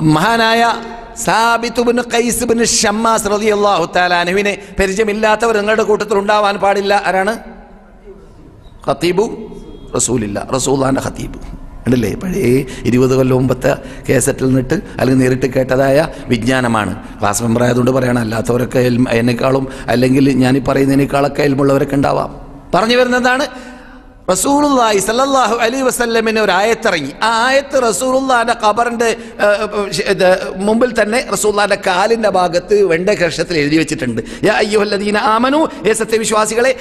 മഹാനായ സാബിത്തുബിന് കൈസുബിന് ഷമ്മാസ് റതി അള്ളാഹു താലാനുവിനെ പരിചയമില്ലാത്തവർ നിങ്ങളുടെ കൂട്ടത്തിൽ ഉണ്ടാവാൻ പാടില്ല. ആരാണ്? ഖത്തീബു റസൂലില്ല റസൂലാന്റെ ഖത്തീബ്. ഉണ്ടല്ലേ പഴയ ഇരുപത് കൊല്ലം മുമ്പത്തെ കേസറ്റിൽ നിന്നിട്ട് അല്ലെങ്കിൽ നേരിട്ട് കേട്ടതായ വിജ്ഞാനമാണ്. ക്ലാസ് മെമ്പർ ആയതുകൊണ്ട് പറയണം അല്ലാത്തവരൊക്കെ എന്നെക്കാളും അല്ലെങ്കിൽ ഞാൻ ഈ പറയുന്നതിനേക്കാളൊക്കെ എൽമുള്ളവരൊക്കെ ഉണ്ടാവാം. പറഞ്ഞു വരുന്നതാണ് റസൂലുള്ളാഹി സല്ലാഹു അലി വസല്ലമിന് ഒരു ആയത്തിറങ്ങി. ആ ആയത്ത് റസൂലുള്ളാഹിന്റെ ഖബറിന്റെ മുമ്പിൽ തന്നെ റസൂലുള്ളാഹിന്റെ കാലിന്റെ ഭാഗത്ത് വെണ്ട കർഷത്തിൽ എഴുതി വെച്ചിട്ടുണ്ട്. അയ്യുഹല്ലദീന ആമനു ഏ സത്യവിശ്വാസികളെ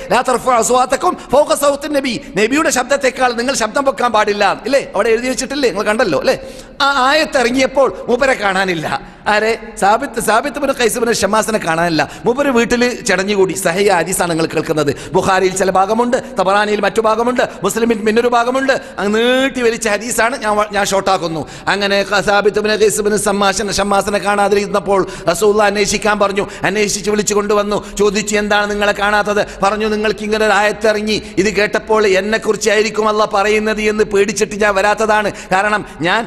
നബി. നബിയുടെ ശബ്ദത്തെക്കാൾ നിങ്ങൾ ശബ്ദം പൊക്കാൻ പാടില്ല. ഇല്ലേ? അവിടെ എഴുതി വെച്ചിട്ടില്ലേ? നിങ്ങൾ കണ്ടല്ലോ അല്ലേ? ആ ആയത്ത് ഇറങ്ങിയപ്പോൾ മൂപ്പരെ കാണാനില്ല. ആരെ? Thabit Thabit bin Qais bin ഷമാസിനെ കാണാനില്ല. മൂപ്പര് വീട്ടിൽ ചടഞ്ഞുകൂടി. സഹയ ഹദീസാണ് നിങ്ങൾ കേൾക്കുന്നത്. ബുഹാരിയിൽ ചില ഭാഗമുണ്ട് തബറാനിയിൽ മറ്റു ഭാഗമുണ്ട് മുസ്ലിമിൽ പിന്നൊരു ഭാഗമുണ്ട്. അങ്ങ് നീട്ടി വലിച്ച ഹദീസാണ് ഞാൻ ഞാൻ ഷോട്ടാക്കുന്നു. അങ്ങനെ സാബിത്ത് ബിൻ ഖൈസ് ബിൻ സമ്മാശന ഷമാസിനെ കാണാതിരുന്നപ്പോൾ റസൂല്ല അന്വേഷിക്കാൻ പറഞ്ഞു. അന്വേഷിച്ച് വിളിച്ചു കൊണ്ടുവന്നു. ചോദിച്ചു എന്താണ് നിങ്ങളെ കാണാത്തത്? പറഞ്ഞു നിങ്ങൾക്ക് ഇങ്ങനെ ഒരു ആയത്തിറങ്ങി. ഇത് കേട്ടപ്പോൾ എന്നെക്കുറിച്ചായിരിക്കും അല്ല പറയുന്നത് എന്ന് പേടിച്ചിട്ട് ഞാൻ വരാത്തതാണ്. കാരണം ഞാൻ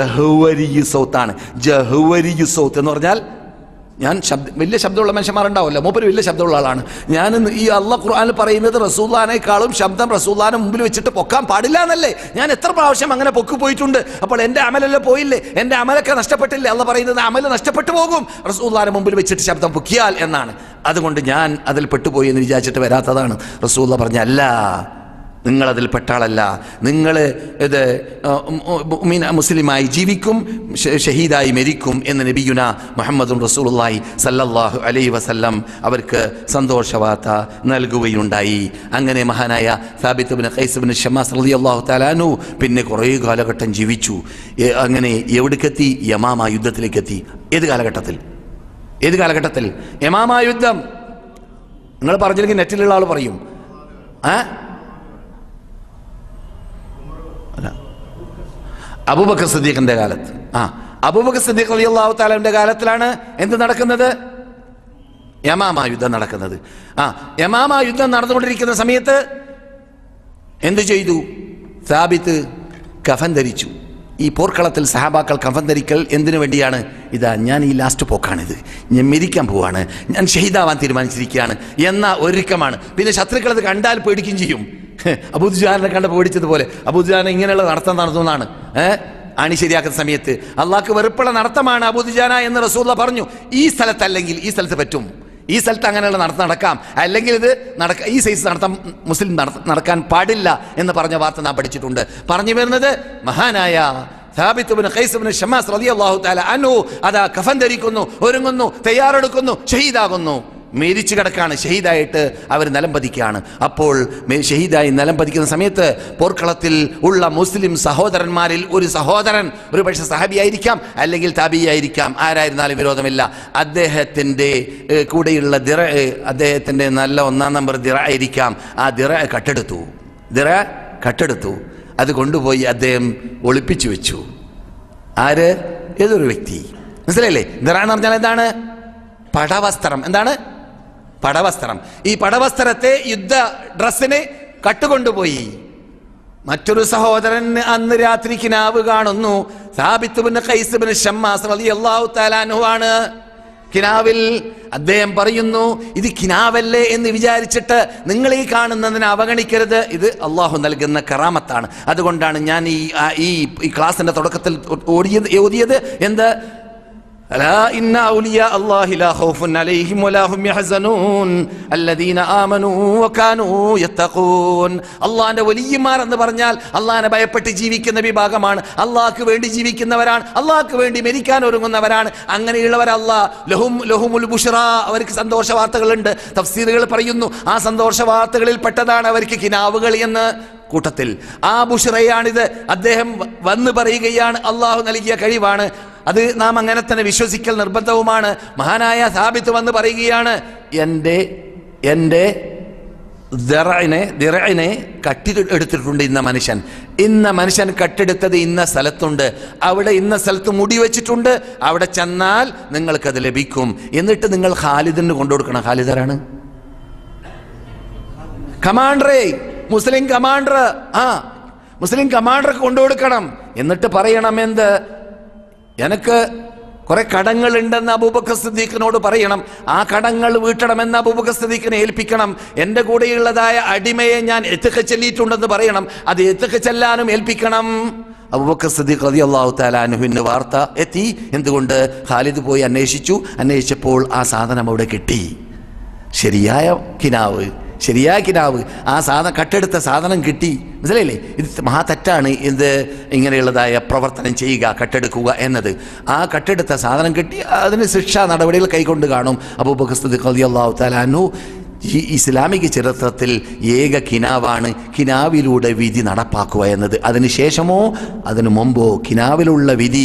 ജഹുവരി സൗത്താണ് ജഹുവരി സൗത്ത് എന്ന് പറഞ്ഞാൽ ഞാൻ ശബ്ദ വലിയ ശബ്ദമുള്ള മനുഷ്യന്മാരുണ്ടാവുമല്ലോ മൂപ്പര് വലിയ ശബ്ദമുള്ള ആളാണ്. ഞാൻ ഈ അള്ള ഖുർആനിൽ പറയുന്നത് റസൂല്ലാനേക്കാളും ശബ്ദം റസൂല്ലാനെ മുമ്പിൽ വെച്ചിട്ട് പൊക്കാൻ പാടില്ല എന്നല്ലേ? ഞാൻ എത്ര പ്രാവശ്യം അങ്ങനെ പൊക്കി പോയിട്ടുണ്ട്. അപ്പോൾ എന്റെ അമലെല്ലാം പോയില്ലേ? എന്റെ അമലൊക്കെ നഷ്ടപ്പെട്ടില്ലേ? അള്ള പറയുന്നത് അമൽ നഷ്ടപ്പെട്ടു പോകും. റസൂല്ലാനെ മുമ്പിൽ വെച്ചിട്ട് ശബ്ദം പൊക്കിയാൽ എന്നാണ്. അതുകൊണ്ട് ഞാൻ അതിൽ പെട്ടുപോയി എന്ന് വിചാരിച്ചിട്ട് വരാത്തതാണ്. റസൂല്ല പറഞ്ഞ നിങ്ങളതിൽ പെട്ടാളല്ല. നിങ്ങൾ ഇത് മുസ്ലിമായി ജീവിക്കും ഷഹീദായി മരിക്കും എന്ന് നബിയുന മുഹമ്മദും റസൂലുള്ളാഹി സല്ലല്ലാഹു അലൈഹി വസല്ലം അവർക്ക് സന്തോഷവാർത്ത നൽകുകയുണ്ടായി. അങ്ങനെ മഹാനായ Thabit bin Qais bin Shammas റളിയല്ലാഹു താലാനു പിന്നെ കുറേ കാലഘട്ടം ജീവിച്ചു. അങ്ങനെ എവിടേക്കെത്തി? യമാമ യുദ്ധത്തിലേക്കെത്തി. ഏത് കാലഘട്ടത്തിൽ? ഏത് കാലഘട്ടത്തിൽ? യമാമ യുദ്ധം. നിങ്ങൾ പറഞ്ഞില്ലെങ്കിൽ നെറ്റിലുള്ള ആൾ പറയും. ആ അല്ല. അബൂബക്കർ സിദ്ദീഖിന്റെ കാലത്ത്. ആ അബൂബക്കർ സദീഖ് അലി അള്ളാഹു താലാവിന്റെ കാലത്തിലാണ് എന്ത് നടക്കുന്നത്? യമാമ യുദ്ധം നടക്കുന്നത്. ആ യമാമ യുദ്ധം നടന്നുകൊണ്ടിരിക്കുന്ന സമയത്ത് എന്ത് ചെയ്തു? സാബിത്ത് കഫൻ ധരിച്ചു. ഈ പോർക്കളത്തിൽ സഹാബാക്കൾ കഫൻ ധരിക്കൽ എന്തിനു വേണ്ടിയാണ്? ഇതാ ഞാൻ ഈ ലാസ്റ്റ് പോക്കാണിത്. ഞാൻ മരിക്കാൻ പോവാണ്. ഞാൻ ഷഹീദാവാൻ തീരുമാനിച്ചിരിക്കുകയാണ്. എന്ന ഒരുക്കമാണ്. പിന്നെ ശത്രുക്കൾ അത് കണ്ടാൽ പേടിക്കുകയും ചെയ്യും. അബൂദുജാനെ കണ്ട് പേടിച്ചതുപോലെ അബൂദുജാൻ ഇങ്ങനെയുള്ള നടത്തം നടത്തുന്നതാണ്. ഏഹ് അണി ശരിയാക്കുന്ന സമയത്ത് അള്ളാഹ്ക്ക് വെറുപ്പുള്ള നടത്തമാണ് അബൂദുജാന എന്ന് റസൂല്ല പറഞ്ഞു. ഈ സ്ഥലത്തല്ലെങ്കിൽ ഈ സ്ഥലത്ത് പറ്റും. ഈ സ്ഥലത്ത് അങ്ങനെയുള്ള നടത്തം നടക്കാം. അല്ലെങ്കിൽ ഇത് നടക്ക ഈ സൈസ് നടത്തം മുസ്ലിം നട നടക്കാൻ പാടില്ല എന്ന് പറഞ്ഞ വാർത്ത നാം പഠിച്ചിട്ടുണ്ട്. പറഞ്ഞു വരുന്നത് മഹാനായ അതാ കഫൻ ധരിക്കുന്നു ഒരുങ്ങുന്നു തയ്യാറെടുക്കുന്നു ഷഹീദാകുന്നു. മരിച്ചു കിടക്കാണ് ഷഹീദായിട്ട് അവർ നിലം പതിക്കുകയാണ്. അപ്പോൾ ഷഹീദായി നിലം പതിക്കുന്ന സമയത്ത് പോർക്കളത്തിൽ ഉള്ള മുസ്ലിം സഹോദരന്മാരിൽ ഒരു സഹോദരൻ ഒരു പക്ഷേ സഹബിയായിരിക്കാം അല്ലെങ്കിൽ താബിയായിരിക്കാം ആരായിരുന്നാലും വിരോധമില്ല. അദ്ദേഹത്തിന്റെ കൂടെയുള്ള ദിറ അദ്ദേഹത്തിന്റെ നല്ല ഒന്നാം നമ്പർ ദിറ ആയിരിക്കാം. ആ ദിറ കട്ടെടുത്തു. ദിറ കട്ടെടുത്തു. അത് കൊണ്ടുപോയി അദ്ദേഹം ഒളിപ്പിച്ചു വെച്ചു. ആര്? ഏതൊരു വ്യക്തി. മനസ്സിലായില്ലേ? ദിറ എന്ന് പറഞ്ഞാൽ എന്താണ്? പടവസ്ത്രം. എന്താണ്? പടവസ്ത്രം. ഈ പടവസ്ത്രത്തെ യുദ്ധ ഡ്രസ്സിന് കട്ടുകൊണ്ടുപോയി. മറ്റൊരു സഹോദരൻ അന്ന് രാത്രി കിനാവ് കാണുന്നു. സാബിത്തുബിന് ബിൻ ഷമ്മാസ് റളിയല്ലാഹു അള്ളാഹു ആണ് കിനാവിൽ അദ്ദേഹം പറയുന്നു ഇത് കിനാവല്ലേ എന്ന് വിചാരിച്ചിട്ട് നിങ്ങൾ ഈ കാണുന്നതിനെ അവഗണിക്കരുത്. ഇത് അള്ളാഹു നൽകുന്ന കറാമത്താണ്. അതുകൊണ്ടാണ് ഞാൻ ഈ ഈ ക്ലാസിന്റെ തുടക്കത്തിൽ ഓടിയത് ഓതിയത് എന്ത്? ألا إن أولياء الله لا خوف عليهم ولا هم يحزنون الذين آمنوا وكانوا يتقون അള്ളാഹിന്റെ വലിയമാർ എന്ന് പറഞ്ഞാൽ അള്ളാഹിനെ ഭയപ്പെട്ട് ജീവിക്കുന്ന വിഭാഗമാണ് അള്ളാഹ്ക്ക് വേണ്ടി ജീവിക്കുന്നവരാണ് അള്ളാഹ്ക്ക് വേണ്ടി മരിക്കാൻ ഒരുങ്ങുന്നവരാണ് അങ്ങനെയുള്ളവർ അള്ളാഹ് ലഹും ലഹുമുൽ ബുഷ്റ അവർക്ക് സന്തോഷ വാർത്തകളുണ്ട് തഫ്സീറുകൾ പറയുന്നു ആ സന്തോഷ വാർത്തകളിൽ പെട്ടതാണ് അവർക്ക് കിനാവുകൾ എന്ന് കൂട്ടത്തിൽ ആ ബുഷറയാണിത് അദ്ദേഹം വ- വന്ന് പറയുകയാണ് അള്ളാഹു നൽകിയ കഴിവാണ് അത് നാം അങ്ങനെ തന്നെ വിശ്വസിക്കൽ നിർബന്ധവുമാണ്. മഹാനായ സാബിത്ത് വന്ന് പറയുകയാണ് എന്റെ എന്റെ ദിറഇനെ ദിറഇനെ കട്ടി എടുത്തിട്ടുണ്ട് ഇന്ന മനുഷ്യൻ. ഇന്ന മനുഷ്യൻ കട്ടെടുത്തത് ഇന്ന സ്ഥലത്തുണ്ട്. അവിടെ ഇന്ന സ്ഥലത്ത് മുടി വെച്ചിട്ടുണ്ട്. അവിടെ ചെന്നാൽ നിങ്ങൾക്കത് ലഭിക്കും. എന്നിട്ട് നിങ്ങൾ ഖാലിദിന് കൊണ്ടുകൊടുക്കണം ഖാലിദറാണ് കമാൻഡറേ മുസ്ലിം കമാൻഡർ. ആ മുസ്ലിം കമാൻഡർക്ക് കൊണ്ടുകൊടുക്കണം എന്നിട്ട് പറയണം എന്ത്? എനിക്ക് കുറെ കടങ്ങളുണ്ടെന്ന് അബൂബക്കർ സിദ്ദീഖിനോട് പറയണം. ആ കടങ്ങൾ വീട്ടണമെന്ന് അബൂബക്കർ സിദ്ദീഖിനെ ഏൽപ്പിക്കണം. എന്റെ കൂടെയുള്ളതായ അടിമയെ ഞാൻ എത്തുക ചെല്ലിയിട്ടുണ്ടെന്ന് പറയണം. അത് എത്തുക ചെല്ലാനും ഏൽപ്പിക്കണം. അബൂബക്കർ സിദ്ദീഖ് റതി അള്ളാഹു താലാനുവിന് വാർത്ത എത്തി. എന്തുകൊണ്ട്? ഖാലിദ് പോയി അന്വേഷിച്ചു. അന്വേഷിച്ചപ്പോൾ ആ സാധനം അവിടെ കിട്ടി. ശരിയായ കിനാവ്. ശരിയായ കിനാവ് ആ സാധനം കട്ടെടുത്ത സാധനം കിട്ടി. മനസ്സിലായില്ലേ? ഇത് മഹാ തെറ്റാണ് ഇത് ഇങ്ങനെയുള്ളതായ പ്രവർത്തനം ചെയ്യുക കട്ടെടുക്കുക എന്നത്. ആ കട്ടെടുത്ത സാധനം കിട്ടി അതിന് ശിക്ഷാ നടപടികൾ കൈകൊണ്ട് കാണും. റളിയല്ലാഹു തആല അൻഹു ഈ ഇസ്ലാമിക ചരിത്രത്തിൽ ഏക കിനാവാണ് കിനാവിലൂടെ വിധി നടപ്പാക്കുക എന്നത്. അതിനുശേഷമോ അതിനു മുമ്പോ കിനാവിലുള്ള വിധി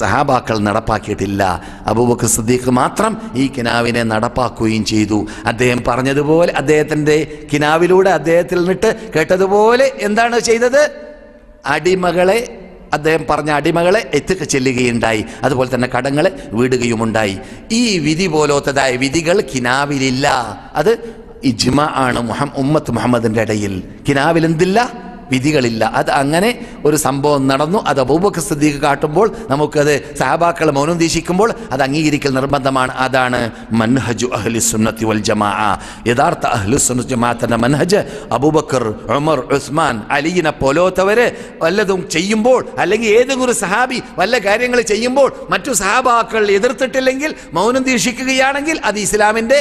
സഹാബാക്കൾ നടപ്പാക്കിയിട്ടില്ല. അബൂബക്കർ സിദ്ദീഖ് മാത്രം ഈ കിനാവിനെ നടപ്പാക്കുകയും ചെയ്തു. അദ്ദേഹം പറഞ്ഞതുപോലെ അദ്ദേഹത്തിന്റെ കിനാവിലൂടെ അദ്ദേഹത്തിൽ നിന്നിട്ട് കേട്ടതുപോലെ എന്താണ് ചെയ്തത്? അടിമകളെ അദ്ദേഹം പറഞ്ഞ അടിമകളെ എത്തിക്ക ചെല്ലുകയുണ്ടായി. അതുപോലെ തന്നെ കടങ്ങളെ വീടുകയുമുണ്ടായി. ഈ വിധി പോലത്തതായ വിധികൾ കിനാവിലില്ല. അത് ഇജ്മ ആണ് ഉമ്മത്ത് മുഹമ്മദിന്റെ ഇടയിൽ. കിനാവിൽ എന്തില്ല വിധികളില്ല. അത് അങ്ങനെ ഒരു സംഭവം നടന്നു. അത് അബൂബക്കർ സിദ്ദീഖ് കാട്ടുമ്പോൾ നമുക്കത് സഹബാക്കൾ മൗനം ദീക്ഷിക്കുമ്പോൾ അത് അംഗീകരിക്കൽ നിർബന്ധമാണ്. അതാണ് മൻഹജു അഹ്ലി സുന്നത്തി വൽ ജമാ യഥാർത്ഥ അഹ്ലു സുന്നത്ത് ജമാഅത്തിന്റെ മൻഹജ് അബൂബക്കർ ഉമർ ഉസ്മാൻ അലിയിനെ പോലോത്തവർ വല്ലതും ചെയ്യുമ്പോൾ അല്ലെങ്കിൽ ഏതെങ്കിലും ഒരു സഹാബി വല്ല കാര്യങ്ങൾ ചെയ്യുമ്പോൾ മറ്റു സഹാബാക്കൾ എതിർത്തിട്ടില്ലെങ്കിൽ മൗനം ദീക്ഷിക്കുകയാണെങ്കിൽ അത് ഇസ്ലാമിന്റെ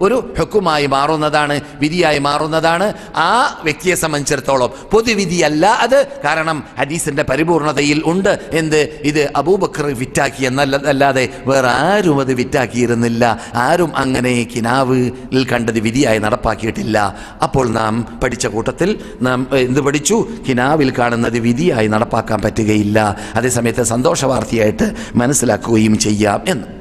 ഒരു ഹെക്കുമായി മാറുന്നതാണ് വിധിയായി മാറുന്നതാണ്. ആ വ്യക്തിയെ സംബന്ധിച്ചിടത്തോളം പൊതുവിധിയല്ല അത്. കാരണം ഹദീസിന്റെ പരിപൂർണതയിൽ ഉണ്ട്. എന്ത്? ഇത് അബൂബക്കർ വിറ്റാക്കി എന്നല്ലല്ലാതെ വേറെ ആരും അത് വിറ്റാക്കിയിരുന്നില്ല. ആരും അങ്ങനെ കിനാവിൽ കണ്ടത് വിധിയായി നടപ്പാക്കിയിട്ടില്ല. അപ്പോൾ നാം പഠിച്ച കൂട്ടത്തിൽ നാം എന്ത് പഠിച്ചു? കിനാവിൽ കാണുന്നത് വിധിയായി നടപ്പാക്കാൻ പറ്റുകയില്ല. അതേസമയത്ത് സന്തോഷ വാർത്തയായിട്ട് മനസ്സിലാക്കുകയും ചെയ്യാം എന്ന്.